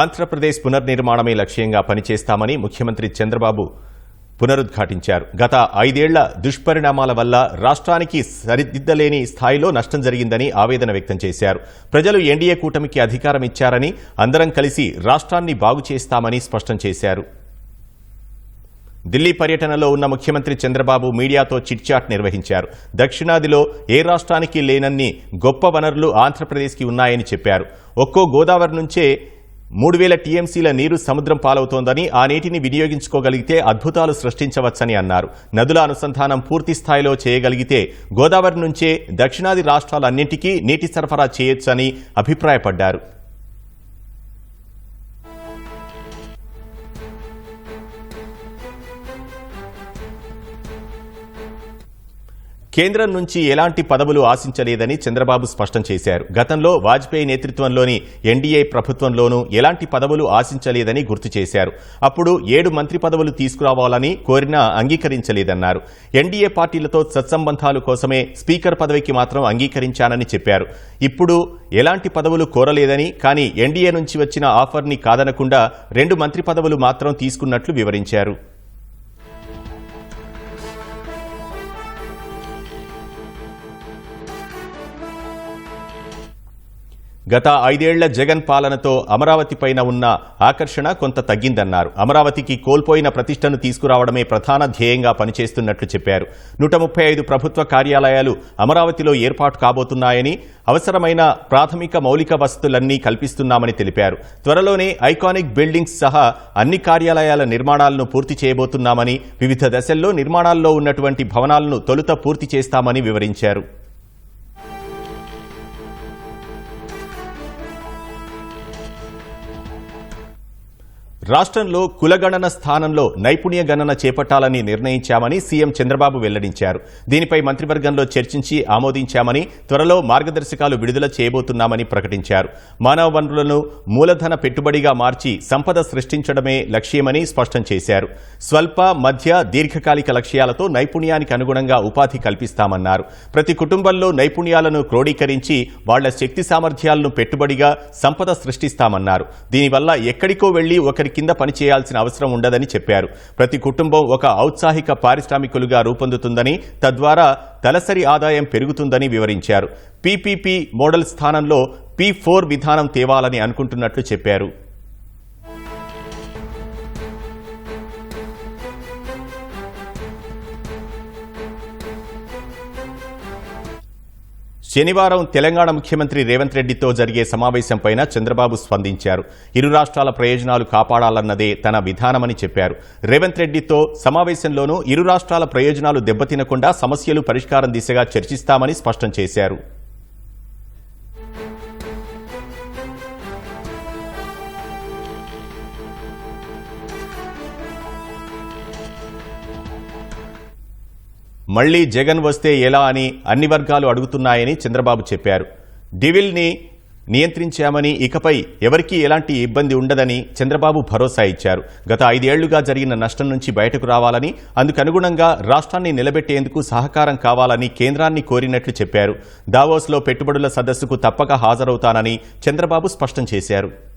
ఆంధ్రప్రదేశ్ పునర్నిర్మాణమే లక్ష్యంగా పనిచేస్తామని ముఖ్యమంత్రి చంద్రబాబు పునరుద్ఘాటించారు. గత ఐదేళ్ళ దుష్పరిణామాల వల్ల రాష్ట్రానికి సరిదిద్దలేని స్థాయిలో నష్టం జరిగిందని ఆవేదన వ్యక్తం చేశారు. ప్రజలు ఎన్డీఏ కూటమికి అధికారం ఇచ్చారని అందరం కలిసి రాష్ట్రాన్ని బాగు చేస్తామని స్పష్టం చేశారు. ఢిల్లీ పర్యటనలో ఉన్న ముఖ్యమంత్రి చంద్రబాబు మీడియాతో చిట్చాట్ నిర్వహించారు. దక్షిణాదిలో ఏ రాష్ట్రానికి లేనన్ని గొప్ప వనరులు ఆంధ్రప్రదేశ్కి ఉన్నాయని చెప్పారు. ఒక్కో గోదావరి నుంచే మూడు వేల టీఎంసీల నీరు సముద్రం పాలవుతోందని ఆ నీటిని వినియోగించుకోగలిగితే అద్భుతాలు సృష్టించవచ్చని అన్నారు. నదుల అనుసంధానం పూర్తి స్థాయిలో చేయగలిగితే గోదావరి నుంచే దక్షిణాది రాష్ట్రాలన్నింటికీ నీటి సరఫరా చేయొచ్చని అభిప్రాయపడ్డారు. కేంద్రం నుంచి ఎలాంటి పదవులు ఆశించలేదని చంద్రబాబు స్పష్టం చేశారు. గతంలో వాజ్పేయి నేతృత్వంలోని ఎన్డీఏ ప్రభుత్వంలోనూ ఎలాంటి పదవులు ఆశించలేదని గుర్తు చేశారు. అప్పుడు ఏడు మంత్రి పదవులు తీసుకురావాలని కోరినా అంగీకరించలేదన్నారు. ఎన్డీఏ పార్టీలతో సత్సంబంధాలు కోసమే స్పీకర్ పదవికి మాత్రం అంగీకరించానని చెప్పారు. ఇప్పుడు ఎలాంటి పదవులు కోరలేదని కానీ ఎన్డీఏ నుంచి వచ్చిన ఆఫర్ని కాదనకుండా రెండు మంత్రి పదవులు మాత్రం తీసుకున్నట్లు వివరించారు. గత ఐదేళ్ళ జగన్ పాలనతో అమరావతి పైన ఉన్న ఆకర్షణ కొంత తగ్గిందన్నారు. అమరావతికి కోల్పోయిన ప్రతిష్టను తీసుకురావడమే ప్రధాన ధ్యేయంగా పనిచేస్తున్నట్లు చెప్పారు. నూట ముప్పై ఐదు ప్రభుత్వ కార్యాలయాలు అమరావతిలో ఏర్పాటు కాబోతున్నాయని అవసరమైన ప్రాథమిక మౌలిక వసతులన్నీ కల్పిస్తున్నామని తెలిపారు. త్వరలోనే ఐకానిక్ బిల్డింగ్స్ సహా అన్ని కార్యాలయాల నిర్మాణాలను పూర్తి చేయబోతున్నామని వివిధ దశల్లో నిర్మాణాల్లో ఉన్నటువంటి భవనాలను తొలుత పూర్తి చేస్తామని వివరించారు. రాష్ట్రంలో కులగణన స్థానంలో నైపుణ్య గణన చేపట్టాలని నిర్ణయించామని సీఎం చంద్రబాబు వెల్లడించారు. దీనిపై మంత్రివర్గంలో చర్చించి ఆమోదించామని త్వరలో మార్గదర్శకాలు విడుదల చేయబోతున్నామని ప్రకటించారు. మానవ వనరులను మూలధన పెట్టుబడిగా మార్చి సంపద సృష్టించడమే లక్ష్యమని స్పష్టం చేశారు. స్వల్ప మధ్య దీర్ఘకాలిక లక్ష్యాలతో నైపుణ్యానికి అనుగుణంగా ఉపాధి కల్పిస్తామన్నారు. ప్రతి కుటుంబంలో నైపుణ్యాలను క్రోడీకరించి వాళ్ళ శక్తి సామర్థ్యాలను పెట్టుబడిగా సంపద సృష్టిస్తామన్నారు. దీనివల్ల ఎక్కడికో వెళ్ళి ఒకరికి కింద పనిచేయాల్సిన అవసరం ఉండదని చెప్పారు. ప్రతి కుటుంబం ఒక ఔత్సాహిక పారిశ్రామికులుగా రూపొందుతుందని తద్వారా తలసరి ఆదాయం పెరుగుతుందని వివరించారు. పీపీపీ మోడల్ స్థానంలో పీ ఫోర్ విధానం తేవాలని అనుకుంటున్నట్లు చెప్పారు. శనివారం తెలంగాణ ముఖ్యమంత్రి రేవంత్ రెడ్డితో జరిగే సమావేశంపైన చంద్రబాబు స్పందించారు. ఇరు రాష్ట్రాల ప్రయోజనాలు కాపాడాలన్నదే తన విధానమని చెప్పారు. రేవంత్ రెడ్డితో సమావేశంలోనూ ఇరు రాష్ట్రాల ప్రయోజనాలు దెబ్బతినకుండా సమస్యలు పరిష్కారం దిశగా చర్చిస్తామని స్పష్టం చేశారు. మళ్ళీ జగన్ వస్తే ఎలా అని అన్ని వర్గాలు అడుగుతున్నాయని చంద్రబాబు చెప్పారు. డివిల్ని నియంత్రించామని ఇకపై ఎవరికీ ఎలాంటి ఇబ్బంది ఉండదని చంద్రబాబు భరోసా ఇచ్చారు. గత ఐదేళ్ళుగా జరిగిన నష్టం నుంచి బయటకు రావాలని అందుకనుగుణంగా రాష్ట్రాన్ని నిలబెట్టేందుకు సహకారం కావాలని కేంద్రాన్ని కోరినట్లు చెప్పారు. దావోస్లో పెట్టుబడుల సదస్సుకు తప్పక హాజరవుతానని చంద్రబాబు స్పష్టం చేశారు.